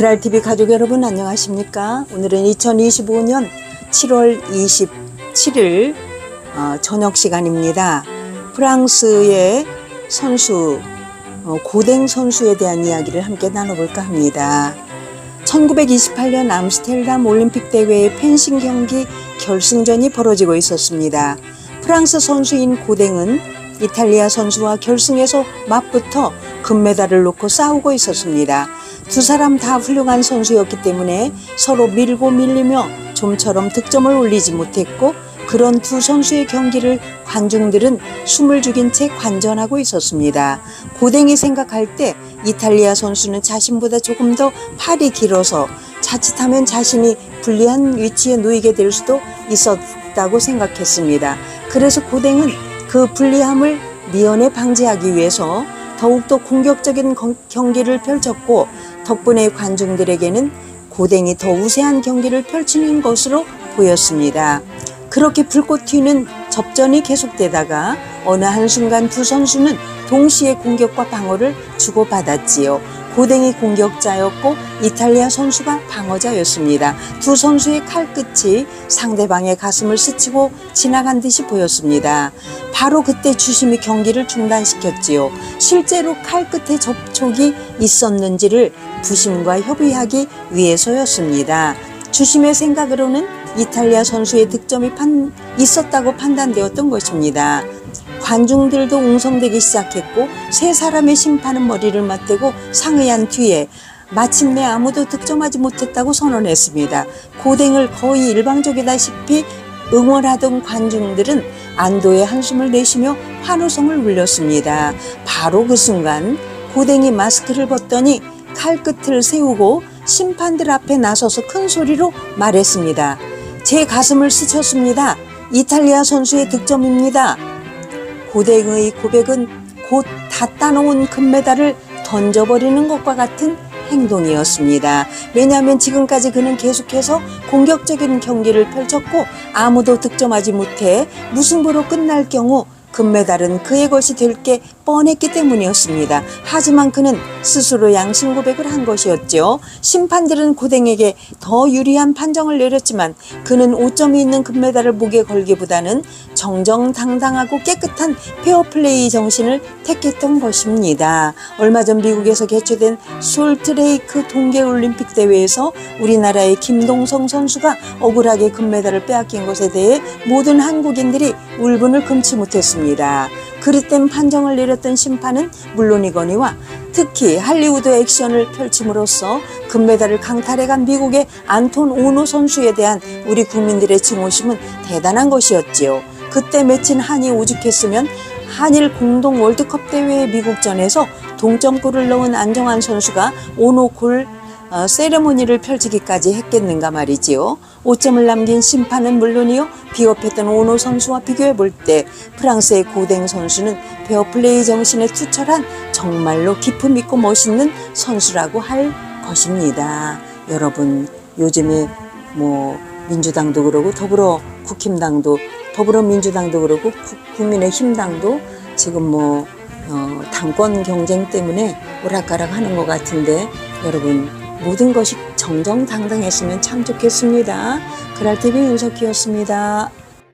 그랄TV 가족 여러분 안녕하십니까? 오늘은 2025년 7월 27일 어, 저녁 시간입니다. 프랑스의 선수, 어, 고댕 선수에 대한 이야기를 함께 나눠볼까 합니다. 1928년 암스테르담 올림픽 대회의 펜싱 경기 결승전이 벌어지고 있었습니다. 프랑스 선수인 고댕은 이탈리아 선수와 결승에서 맞붙어 금메달을 놓고 싸우고 있었습니다. 두 사람 다 훌륭한 선수였기 때문에 서로 밀고 밀리며 좀처럼 득점을 올리지 못했고 그런 두 선수의 경기를 관중들은 숨을 죽인 채 관전하고 있었습니다. 고댕이 생각할 때 이탈리아 선수는 자신보다 조금 더 팔이 길어서 자칫하면 자신이 불리한 위치에 놓이게 될 수도 있었다고 생각했습니다. 그래서 고댕은 그 불리함을 미연에 방지하기 위해서 더욱더 공격적인 거- 경기를 펼쳤고 덕분에 관중들에게는 고댕이 더 우세한 경기를 펼치는 것으로 보였습니다. 그렇게 불꽃 튀는 접전이 계속되다가 어느 한순간 두 선수는 동시에 공격과 방어를 주고받았지요. 고댕이 공격자였고 이탈리아 선수가 방어자였습니다. 두 선수의 칼끝이 상대방의 가슴을 스치고 지나간 듯이 보였습니다. 바로 그때 주심이 경기를 중단시켰지요. 실제로 칼끝에 접촉이 있었는지를 부심과 협의하기 위해서였습니다. 주심의 생각으로는 이탈리아 선수의 득점이 판- 있었다고 판단되었던 것입니다. 관중들도 웅성대기 시작했고 세 사람의 심판은 머리를 맞대고 상의한 뒤에 마침내 아무도 득점하지 못했다고 선언했습니다. 고댕을 거의 일방적이다시피 응원하던 관중들은 안도의 한숨을 내쉬며 환호성을 울렸습니다. 바로 그 순간 고댕이 마스크를 벗더니 칼끝을 세우고 심판들 앞에 나서서 큰 소리로 말했습니다. 제 가슴을 스쳤습니다. 이탈리아 선수의 득점입니다. 고댕의 고백은 곧다 따놓은 금메달을 던져버리는 것과 같은 행동이었습니다. 왜냐하면 지금까지 그는 계속해서 공격적인 경기를 펼쳤고 아무도 득점하지 못해 무승부로 끝날 경우 금메달은 그의 것이 될 게 뻔했기 때문이었습니다. 하지만 그는 스스로 양심 고백을 한 것이었죠. 심판들은 고댕에게 더 유리한 판정을 내렸지만 그는 5점이 있는 금메달을 목에 걸기보다는 정정당당하고 깨끗한 페어플레이 정신을 택했던 것입니다. 얼마 전 미국에서 개최된 솔트레이크 동계올림픽 대회에서 우리나라의 김동성 선수가 억울하게 금메달을 빼앗긴 것에 대해 모든 한국인들이 울분을 금치 못했습니다. 그릇된 판정을 내렸던 심판은 물론이거니와 특히 할리우드 액션을 펼침으로써 금메달을 강탈해간 미국의 안톤 오노 선수에 대한 우리 국민들의 증오심은 대단한 것이었지요. 그때 맺힌 한이 오죽했으면 한일 공동 월드컵 대회 미국전에서 동점골을 넣은 안정환 선수가 오노 골 어, 세레모니를 펼치기까지 했겠는가 말이지요. 5점을 남긴 심판은 물론이요. 비겁했던 오노 선수와 비교해 볼 때 프랑스의 고댕 선수는 페어플레이 정신에 투철한 정말로 기품 있고 멋있는 선수라고 할 것입니다. 여러분 요즘에 뭐 민주당도 그러고 더불어 국힘당도 더불어민주당도 그러고 국- 국민의힘당도 지금 뭐 어, 당권 경쟁 때문에 오락가락 하는 것 같은데 여러분 모든 것이 정정당당했으면 참 좋겠습니다. 그랄TV 윤석기였습니다.